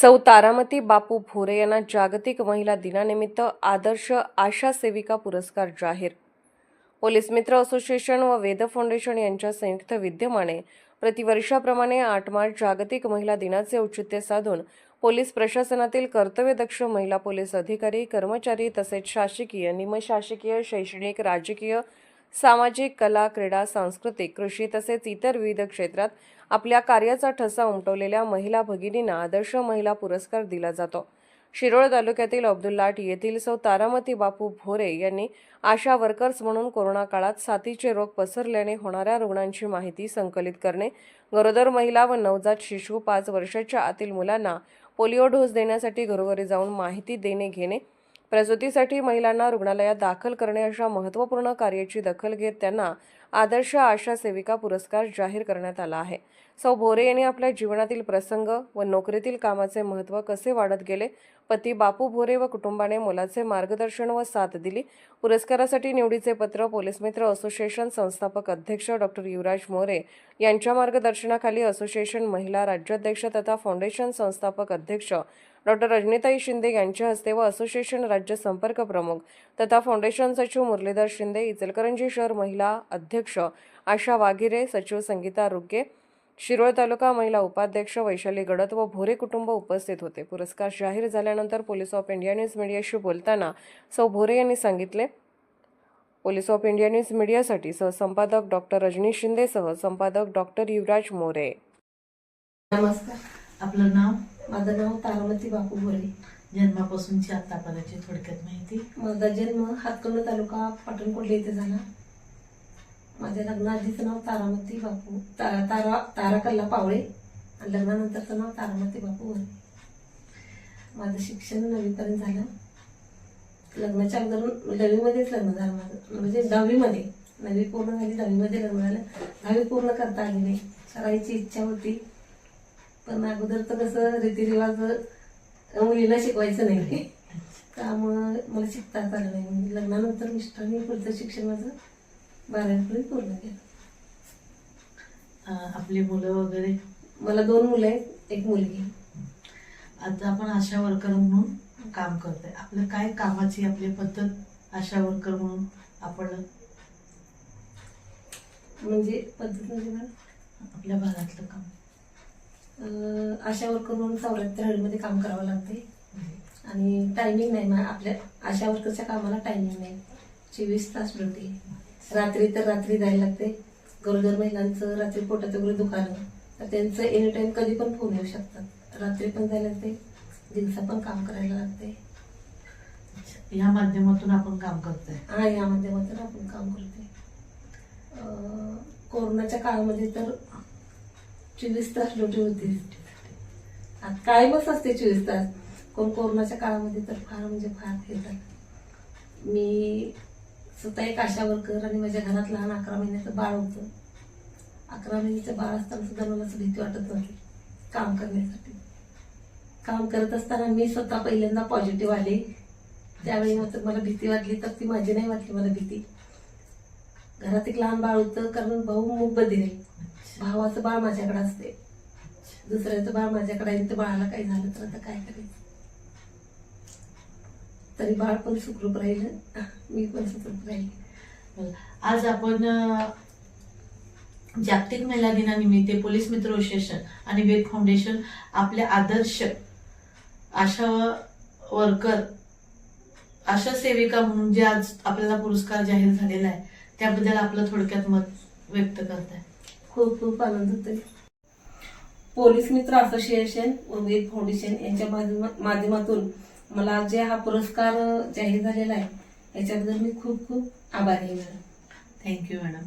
सौ तारामती बापू भोरे यांना जागतिक महिला दिनानिमित्त आदर्श आशा सेविका पुरस्कार जाहीर. पोलीस मित्र असोसिएशन व वेद फाउंडेशन यांच्या संयुक्त विद्यमाने प्रतिवर्षाप्रमाणे आठ मार्च जागतिक महिला दिनाचे औचित्य साधून पोलीस प्रशासनातील कर्तव्यदक्ष महिला पोलीस अधिकारी कर्मचारी तसेच शासकीय निमशासकीय शैक्षणिक राजकीय सामाजिक कला क्रीडा सांस्कृतिक कृषी तसेच इतर विविध क्षेत्रात आपल्या कार्याचा ठसा उमटवलेल्या महिला भगिनींना आदर्श महिला पुरस्कार दिला जातो. शिरोळ तालुक्यातील अब्दुल्लाट येथील सौ तारामती बापू भोरे यांनी आशा वर्कर्स म्हणून कोरोना काळात साथीचे रोग पसरल्याने होणाऱ्या रुग्णांची माहिती संकलित करणे गरोदर महिला व नवजात शिशू पाच वर्षाच्या आतील मुलांना पोलिओ डोस देण्यासाठी घरोघरी जाऊन माहिती देणे घेणे प्रसूतीसाठी महिलांना रुग्णालयात दाखल करणे अशा महत्त्वपूर्ण कार्याची दखल घेत त्यांना आदर्श आशा सेविका पुरस्कार जाहीर करण्यात आला आहे. सौ भोरे यांनी आपल्या जीवनातील प्रसंग व नोकरीतील कामाचे महत्त्व कसे वाढत गेले? पती बापू भोरे व कुटुंबाने मोलाचे मार्गदर्शन व साथ दिली. पुरस्कारासाठी निवडीचे पत्र पोलीस मित्र असोसिएशन संस्थापक अध्यक्ष डॉक्टर युवराज मोरे यांच्या मार्गदर्शनाखाली असोसिएशन महिला राज्याध्यक्ष तथा फाउंडेशन संस्थापक अध्यक्ष डॉक्टर रजनीताई शिंदे यांच्या हस्ते व असोसिएशन राज्य संपर्क प्रमुख तथा फाउंडेशन सचिव मुरलीधर शिंदे इचलकरंजी शहर महिला अध्यक्ष आशा वाघिरे सचिव संगीता रुगे शिरोळ तालुका महिला उपाध्यक्ष वैशाली गडत व भोरे कुटुंब उपस्थित होते. पुरस्कार जाहीर झाल्यानंतर पोलीस ऑफ इंडिया न्यूज मीडियाशी बोलताना सौ भोरे यांनी सांगितले. पोलीस ऑफ इंडिया न्यूज मीडियासाठी सहसंपादक डॉक्टर रजनी शिंदेसह संपादक डॉक्टर युवराज मोरे. नमस्कार. आपलं नाव? माझं नाव तारामती बापू भोरे. जन्मापासूनची आतापर्यंतची थोडक्यात माहिती. माझा जन्म हातकंड तालुका पाटणकोल्हे येथे झाला. माझ्या लग्नाआधीचं नाव तारामती बापू ता- तारा तारा कल्ला पावळे आणि लग्नानंतरचं नाव तारामती बापू भोरे. माझं शिक्षण नवीपर्यंत झालं. लग्नाच्या अगोदर नववीमध्येच लग्न झालं माझं. म्हणजे दहावीमध्ये. नववी पूर्ण झाली दहावीमध्ये लग्न झालं. दहावी पूर्ण करता आली नाही. करायची इच्छा होती. पण अगोदर तर कसं रीतिरिवाज मुलीला शिकवायचं नाही. त्यामुळं मला शिकताच आलं नाही. म्हणजे लग्नानंतर मिस्टरांनी पुढचं शिक्षण माझं बारावीपर्यंत पूर्ण केलं. आपली मुलं वगैरे? मला दोन मुलं आहेत एक मुलगी. आता आपण आशा वर्कर म्हणून काम करतोय. आपलं काय कामाची आपली पद्धत आशा वर्कर म्हणून आपण? म्हणजे पद्धत म्हणजे आपल्या भागातलं काम. आशा वर्कर म्हणून चौऱ्याहत्तर हळीमध्ये काम करावं लागते आणि टायमिंग नाही आपल्या आशा वर्करच्या कामाला टायमिंग नाही. चोवीस तास ड्युटी. रात्री तर रात्री जायला लागते गरोदर महिलांचं रात्री पोटाचं वगैरे दुकानं तर त्यांचं एनी टाइम कधी पण फोन येऊ शकतात. रात्री पण जायला लागते दिवसा पण काम करायला लागते या माध्यमातून आपण काम करतोय. हा या माध्यमातून आपण काम करते अं, कोरोनाच्या काळामध्ये तर चोवीस तास ड्युटी होती आता कायमच असते चोवीस तास कोण कोरोनाच्या काळामध्ये तर फार म्हणजे फार खेळतात मी स्वतः एक आशा वर्कर आणि माझ्या घरात लहान अकरा महिन्याचं बाळ होतं. अकरा महिन्याचं बाळ असताना सुद्धा मला असं भीती वाटत नव्हती काम करण्यासाठी. काम करत असताना मी स्वतः पहिल्यांदा पॉझिटिव्ह आले. त्यावेळी मात्र मला भीती वाटली तर ती माझी नाही वाटली मला भीती. घरात एक लहान बाळ होतं कारण भाऊ मूग बधिर भावाचं बाळ माझ्याकडे असते दुसऱ्याचं बाळ माझ्याकडे आहे. आणि बाळाला काही झालं तर आता काय करायचं? तरी बाळ पण सुखरूप राहिलं. मी पण सुखरूप राहिले. आज आपण जागतिक महिला दिनानिमित्त पोलीस मित्र असोसिएशन आणि वेद फाउंडेशन आपले आदर्श आशा वर्कर आशा सेविका म्हणून जे आज आपल्याला पुरस्कार जाहीर झालेला आहे त्याबद्दल आपलं थोडक्यात मत व्यक्त करत आहे खूप खूप आनंद होतोय पोलीस मित्र असोसिएशन व वेद फाउंडेशन यांच्या माध्यमातून मला जे हा पुरस्कार जाहीर झालेला आहे याच्याबद्दल मी खूप खूप आभारी आहे मॅडम. Thank you madam.